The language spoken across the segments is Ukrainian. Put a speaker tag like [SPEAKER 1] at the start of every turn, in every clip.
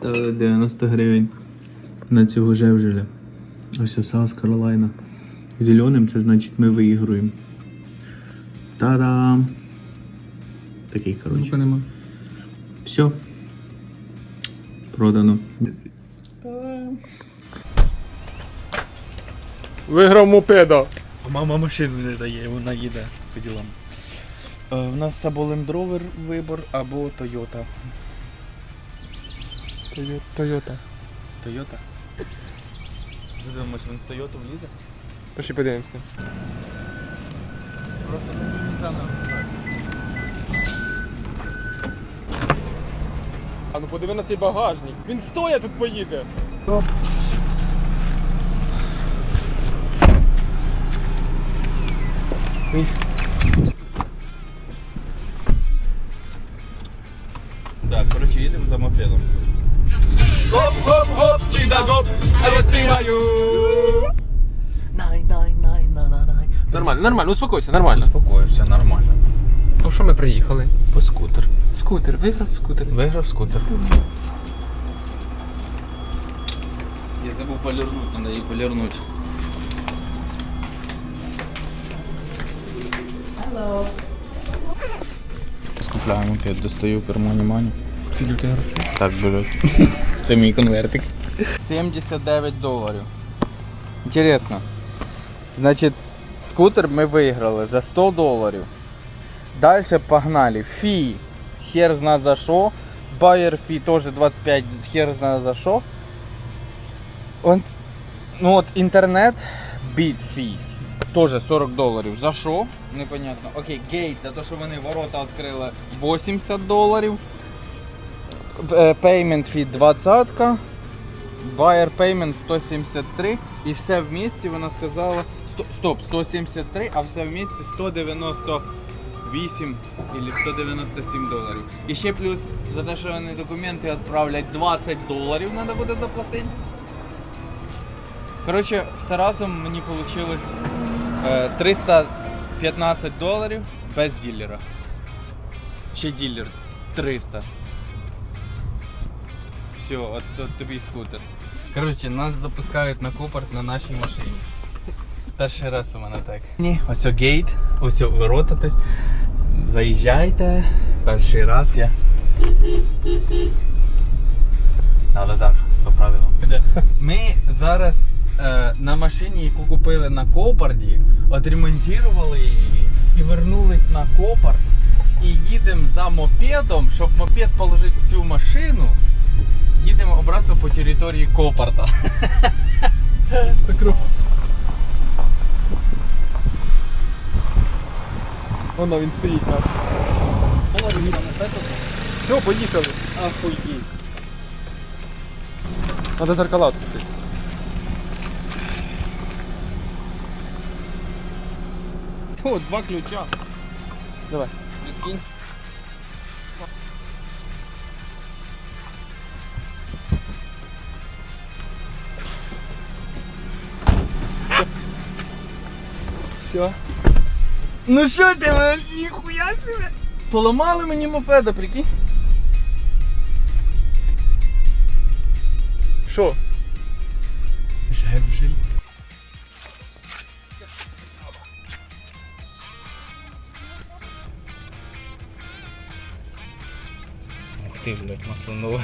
[SPEAKER 1] Ставили 90 гривень на цього жевжеля. Ось South Carolina. Зеленим це значить ми виігруємо. Та-дам! Такий, коротше.
[SPEAKER 2] Звука нема.
[SPEAKER 1] Все. Продано.
[SPEAKER 2] Виграв мопеда.
[SPEAKER 3] Мама машину не дає, вона їде по ділам. Е, у нас або Land Rover вибор, або Toyota.
[SPEAKER 2] Тойота.
[SPEAKER 3] Toyota? Ти думаєш, він в Toyota влізе?
[SPEAKER 2] Пиши подивимося.
[SPEAKER 3] Просто не знаю.
[SPEAKER 2] А ну подиви на цей багажник. Він стоя тут поїде.
[SPEAKER 3] Так, коротше, їдемо за мопедом.
[SPEAKER 2] Гоп-гоп-гоп, чидагоп, а я співаю.
[SPEAKER 3] Най, най, най, на, на, най.
[SPEAKER 2] Нормально, нормально, успокойся, нормально.
[SPEAKER 3] Успокоївся, нормально.
[SPEAKER 2] По що ми приїхали?
[SPEAKER 3] По скутер.
[SPEAKER 2] Скутер, виграв скутер.
[SPEAKER 3] Виграв скутер. Я забув полірнути, треба її полірнути. Скупляю мопед, достаю кармані мані.
[SPEAKER 2] Скільки грошей?
[SPEAKER 3] Так, блядь. Це мій конвертик. 79 доларів. Інтересно. Значить, скутер ми виграли за 100 доларів. Далі погнали. Фі. Хер зна за що. Байер фі теж 25, хер зна за що. От, ну от інтернет біт фі. Теж 40 доларів. За що? Непонятно. Окей, гейт, за те, що вони ворота відкрили 80 доларів. Е, Payment fee 20 Buyer payment 173 і все в місті вона сказала стоп, 173, а все в місті 198 или 197 доларів. І ще плюс за те, що вони документи відправлять 20 доларів треба буде заплатити. Коротше, все разом мені вийшло е, 315 доларів без ділера. Ще ділер 300. Все, от, от тобі скутер. Коротше, нас запускають на копорт на нашій машині. Перший раз у мене так. Ось о гейт, ось о ворота. Тобто, заїжджайте. Перший раз я. Надо так, по правилам. Ми зараз е, на машині, яку купили на Копарді, отремонтували її і вернулись на Копард. І їдемо за мопедом, щоб мопед положити в цю машину. Їдемо обратно по території Копарта.
[SPEAKER 2] Це круто. Воно він стоїть наш. Все, поїхали.
[SPEAKER 3] Ахуєть.
[SPEAKER 2] Надо зеркала відкрити.
[SPEAKER 3] О, два ключа.
[SPEAKER 2] Давай.
[SPEAKER 3] Прикинь.
[SPEAKER 2] Все.
[SPEAKER 3] Ну що ти, мене ніхуя себе? Поламали мені мопеда, прикинь.
[SPEAKER 2] Що?
[SPEAKER 3] Жевжель. Ух ти, блядь, масло нове.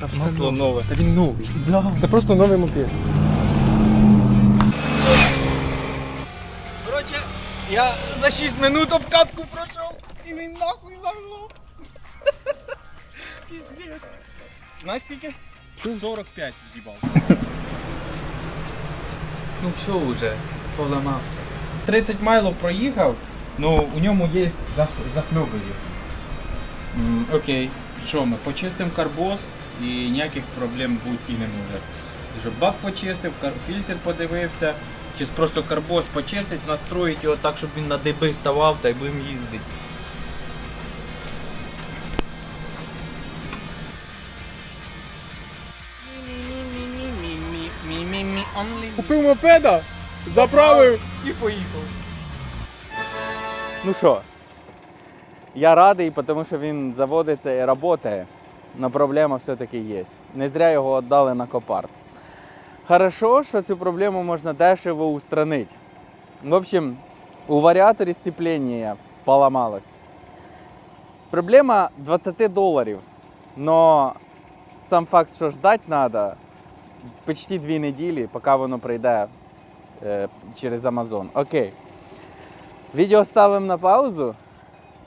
[SPEAKER 2] Та
[SPEAKER 3] Масло нове.
[SPEAKER 2] Та він новий.
[SPEAKER 3] Да.
[SPEAKER 2] Це просто новий мопед.
[SPEAKER 3] Я за 6 минут обкатку пройшов і він нахуй заглох. Піздець. Знаєш скільки? 45 в'їбав.
[SPEAKER 1] Ну все вже, поламався.
[SPEAKER 3] 30 майлів проїхав, ну у ньому є захльоби М, Окей, що ми? Почистимо карбоз і ніяких проблем бути і не може. Вже бак почистив, фільтр подивився. Чи просто карбоз почистить, настроїть його так, щоб він на диби ставав та й будемо їздити.
[SPEAKER 2] Купив мопеда, заправив.
[SPEAKER 3] І поїхав. Ну що, я радий, тому що він заводиться і працює. але проблема все-таки є. Не зря його віддали на копарт. Хорошо, що цю проблему можна дешево устранити. В общем, у варіаторі сцеплення поламалось. Проблема 20 доларів. Но сам факт, що ждать треба почти дві неділі, поки воно прийде е, через Amazon. Окей. Відео ставимо на паузу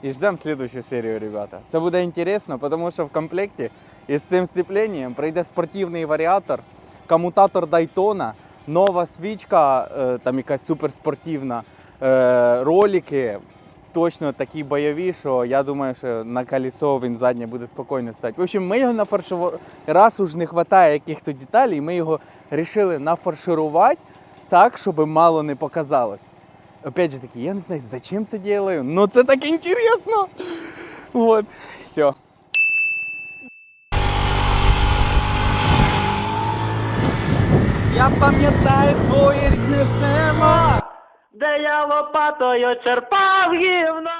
[SPEAKER 3] і ждемо слідущу серію, ребята. Це буде інтересно, тому що в комплекті із цим сцепленням прийде спортивний варіатор, комутатор Дайтона, нова свічка, е, там якась суперспортивна, е, ролики. Точно такі бойові, що я думаю, що на колесо він заднє буде спокійно стати. В общем, ми його нафаршували. Раз уж не вистачає яких-то деталей, ми його вирішили нафарширувати так, щоб мало не показалось. Опять же таки, я не знаю, зачем це делаю, но це так інтересно. Вот, все. Я пам'ятаю своє рідне село.
[SPEAKER 4] де я лопатою черпав гівно.